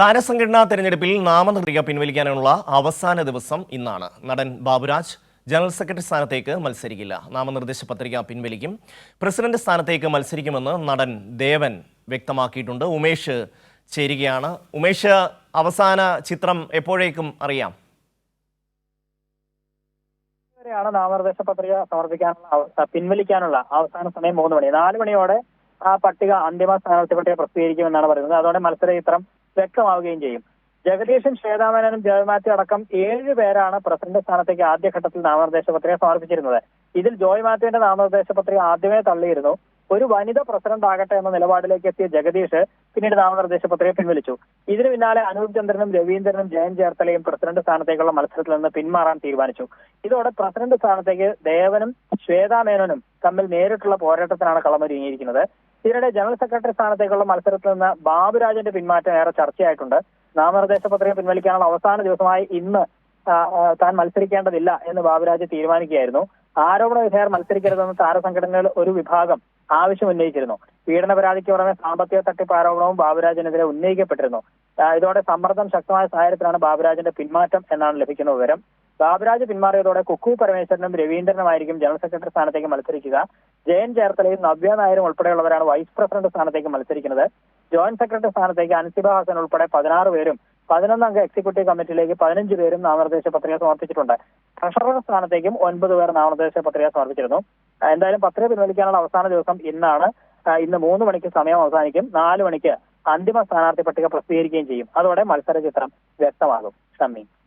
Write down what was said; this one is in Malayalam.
താരസംഘടനാ തെരഞ്ഞെടുപ്പിൽ നാമനിർദ്ദേശ പിൻവലിക്കാനുള്ള അവസാന ദിവസം ഇന്നാണ്. നടൻ ബാബുരാജ് ജനറൽ സെക്രട്ടറി സ്ഥാനത്തേക്ക് മത്സരിക്കില്ല. നാമനിർദ്ദേശ പത്രിക പിൻവലിക്കും. പ്രസിഡന്റ് സ്ഥാനത്തേക്ക് മത്സരിക്കുമെന്ന് നടൻ ദേവൻ വ്യക്തമാക്കിയിട്ടുണ്ട്. ഉമേഷ് ചേരുകയാണ്. ഉമേഷ് അവസാന ചിത്രം എപ്പോഴേക്കും അറിയാം? നാമനിർദ്ദേശ പത്രിക സമർപ്പിക്കാനുള്ള പിൻവലിക്കാനുള്ള അവസാന സമയം മൂന്ന് മണി. നാല് മണിയോടെ ആ പട്ടിക അന്തിമ സ്ഥാനാർത്ഥി പട്ടിക പ്രസിദ്ധീകരിക്കുമെന്നാണ് പറയുന്നത്. അതോടെ മത്സര ചിത്രം വ്യക്തമാവുകയും ചെയ്യും. ജഗദീശൻ ശ്വേതാമേനനും ജോയ് അടക്കം ഏഴ് പേരാണ് പ്രസിഡന്റ് സ്ഥാനത്തേക്ക് ആദ്യഘട്ടത്തിൽ നാമനിർദ്ദേശ പത്രിക സമർപ്പിച്ചിരുന്നത്. ഇതിൽ ജോയ് മാത്യുവിന്റെ നാമനിർദ്ദേശ പത്രിക ആദ്യമേ തള്ളിയിരുന്നു. ഒരു വനിത പ്രസിഡന്റ് ആകട്ടെ എന്ന നിലപാടിലേക്ക് എത്തിയ ജഗദീഷ് പിന്നീട് നാമനിർദ്ദേശ പത്രിക പിൻവലിച്ചു. ഇതിനു പിന്നാലെ അനൂപ് ചന്ദ്രനും രവീന്ദ്രനും ജയൻ ചേർത്തലയും പ്രസിഡന്റ് സ്ഥാനത്തേക്കുള്ള മത്സരത്തിൽ നിന്ന് പിന്മാറാൻ തീരുമാനിച്ചു. ഇതോടെ പ്രസിഡന്റ് സ്ഥാനത്തേക്ക് ദേവനും ശ്വേതാമേനോനും തമ്മിൽ നേരിട്ടുള്ള പോരാട്ടത്തിനാണ് കളമൊരുങ്ങിയിരിക്കുന്നത്. ഇതിനിടെ ജനറൽ സെക്രട്ടറി സ്ഥാനത്തേക്കുള്ള മത്സരത്തിൽ നിന്ന് ബാബുരാജന്റെ പിന്മാറ്റം ഏറെ ചർച്ചയായിട്ടുണ്ട്. നാമനിർദ്ദേശ പത്രിക പിൻവലിക്കാനുള്ള അവസാന ദിവസമായി ഇന്ന് താൻ മത്സരിക്കേണ്ടതില്ല എന്ന് ബാബുരാജ് തീരുമാനിക്കുകയായിരുന്നു. ആരോപണ വിധേയർ മത്സരിക്കരുതെന്ന് താരസംഘടനകൾ ഒരു വിഭാഗം ആവശ്യം ഉന്നയിച്ചിരുന്നു. പീഡന പരാതിക്ക് പുറമെ സാമ്പത്തിക തട്ടിപ്പ് ആരോപണവും ബാബുരാജിനെതിരെ ഉന്നയിക്കപ്പെട്ടിരുന്നു. ഇതോടെ സമ്മർദ്ദം ശക്തമായ സാഹചര്യത്തിലാണ് ബാബുരാജിന്റെ പിന്മാറ്റം എന്നാണ് ലഭിക്കുന്ന വിവരം. ബാബുരാജ് പിന്മാറിയതോടെ കുക്കു പരമേശ്വരനും രവീന്ദ്രനുമായിരിക്കും ജനറൽ സെക്രട്ടറി സ്ഥാനത്തേക്ക് മത്സരിക്കുക. ജയൻ ചേർത്തലയും നവ്യ നായരും ഉൾപ്പെടെയുള്ളവരാണ് വൈസ് പ്രസിഡന്റ് സ്ഥാനത്തേക്ക് മത്സരിക്കുന്നത്. ജോയിന്റ് സെക്രട്ടറി സ്ഥാനത്തേക്ക് അൻസിബ ഹാസൻ ഉൾപ്പെടെ പതിനാറ് പേരും പതിനൊന്നംഗ എക്സിക്യൂട്ടീവ് കമ്മിറ്റിയിലേക്ക് പതിനഞ്ച് പേരും നാമനിർദ്ദേശ പത്രിക സമർപ്പിച്ചിട്ടുണ്ട്. ട്രഷറർ സ്ഥാനത്തേക്കും ഒൻപത് പേർ നാമനിർദ്ദേശ പത്രിക സമർപ്പിച്ചിരുന്നു. എന്തായാലും പത്രിക പിൻവലിക്കാനുള്ള അവസാന ദിവസം ഇന്നാണ്. ഇന്ന് മൂന്ന് മണിക്ക് സമയം അവസാനിക്കും. നാല് മണിക്ക് അന്തിമ സ്ഥാനാർത്ഥി പട്ടിക പ്രസിദ്ധീകരിക്കുകയും ചെയ്യും. അതോടെ മത്സര ചിത്രം വ്യക്തമാകും. ഷമ്മി.